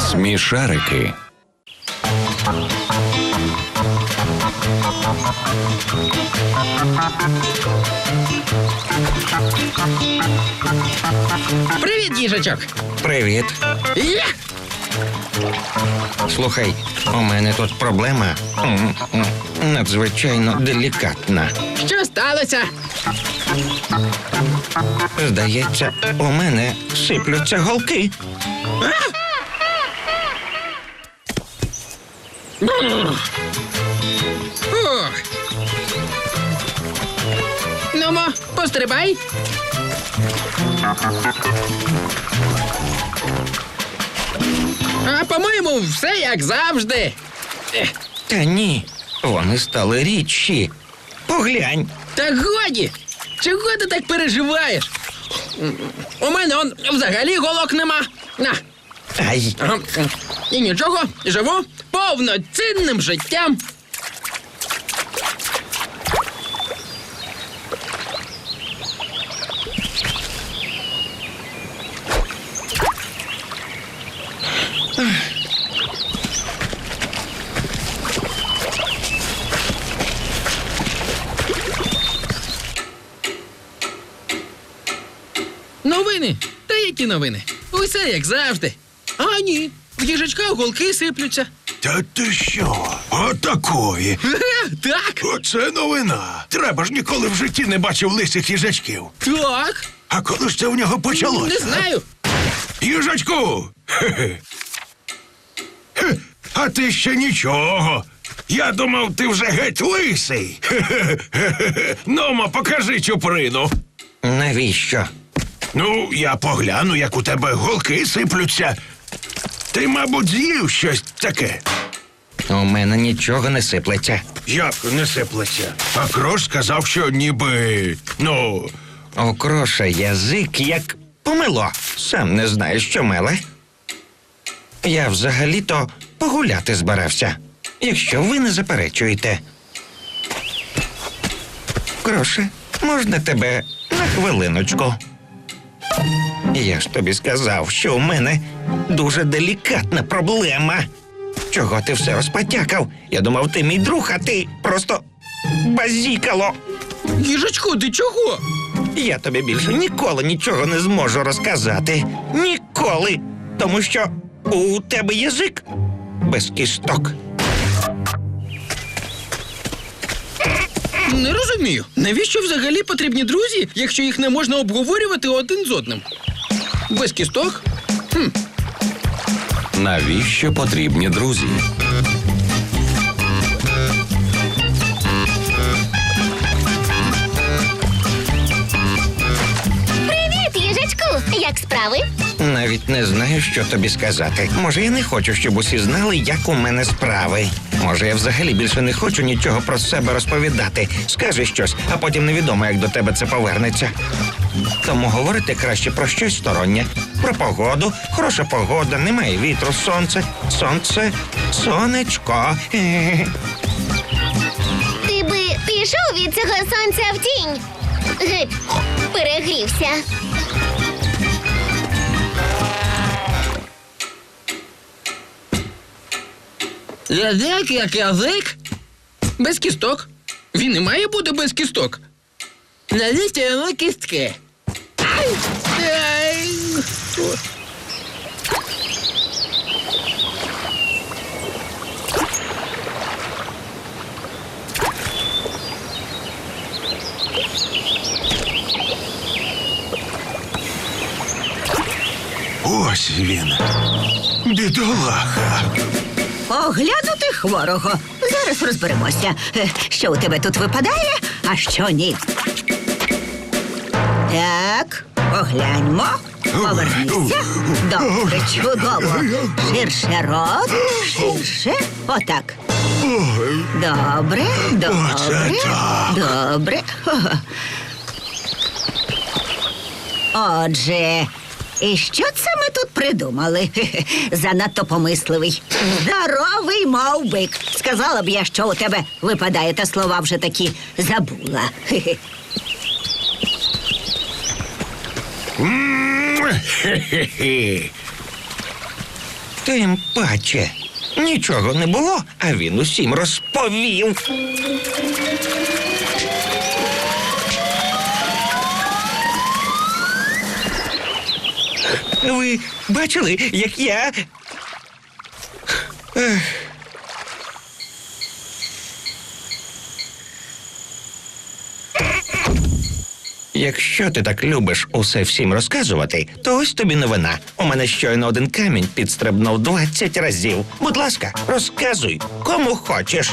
Смішарики. Привіт, їжачок. Привіт. Я! Слухай, у мене тут проблема надзвичайно делікатна. Що сталося? Здається, у мене сиплються голки. Нумо, пострибай. А по-моєму, все як завжди. Та ні, вони стали рідші. Поглянь, Та годі! Чого ти так переживаєш? У мене он взагалі голок нема. На. ай, Ага. І нічого, живу повноцінним життям. Новини? Та які новини? Усе як завжди. А ні, в їжачка голки сиплються. Та ти що? Отакої. Так, Оце новина. Треба ж ніколи в житті не бачив лисих їжачків. так. А коли ж це в нього почалося? Не знаю. Їжачку! Хе-хе. А ти ще нічого. Я думав, ти вже геть лисий. Хе-хе-хе-хе. Покажи чуприну. навіщо? Ну, я погляну, як у тебе голки сиплються. Ти, мабуть, з'їв щось таке. У мене нічого не сиплеться. Як не сиплеться? А Крош сказав, що ніби. Ну, У кроша язик як помило. Сам не знаю, що меле. Я взагалі-то погуляти збирався, якщо ви не заперечуєте. Кроше, можна тебе на хвилиночку? Я ж тобі сказав, що у мене дуже делікатна проблема. Чого ти все розпотякав? Я думав, ти мій друг, а ти просто базікало. Їжачку, ти чого? Я тобі більше ніколи нічого не зможу розказати. Ніколи. Тому що у тебе язик без кісток. Не розумію. Навіщо взагалі потрібні друзі, якщо їх не можна обговорювати один з одним? Без кісток? Навіщо потрібні друзі? Як справи? Навіть не знаю, що тобі сказати. Може, я не хочу, щоб усі знали, як у мене справи. Може, я взагалі більше не хочу нічого про себе розповідати. Скажи щось, а потім невідомо, як до тебе це повернеться. Тому говорити краще про щось стороннє. Про погоду, хороша погода, немає вітру, сонце, сонце, сонечко. Ти би пішов від цього сонця в тінь. Геть, перегрівся. Язик як язик? Без кісток. Він не має бути без кісток. Навіщо йому кістки? Ай! Ай! ось він. Бідолаха. Оглянути хворого. Зараз розберемося, е, що у тебе тут випадає, а що ні. Так, погляньмо. Повернися. Добре, чудово. Ширше рот. Ширше. Отак. Добре, добре. Добре. Отже, і що це ми тут придумали? Занадто помисливий. Здоровий, мов бик. Сказала б я, що у тебе випадає, та слова вже такі забула. Тим паче. Нічого не було, а він усім розповів. Ви бачили, як я. Ех. Якщо ти так любиш усе всім розказувати, то ось тобі новина. У мене щойно один камінь підстрибнув 20 разів. Будь ласка, розказуй, кому хочеш.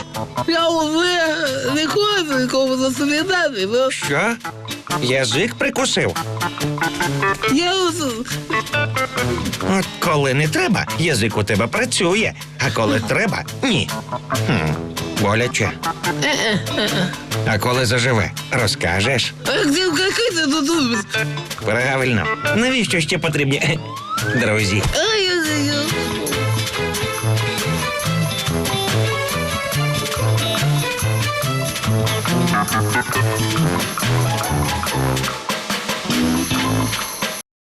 Я вже не хочу нікому розповідати, ну. Що? Язик прикусив. Я От коли не треба, язик у тебе працює, а коли треба, ні. Хм, боляче. А коли заживе, розкажеш? Правильно. Навіщо ще потрібні друзі? Ай-яй-яй.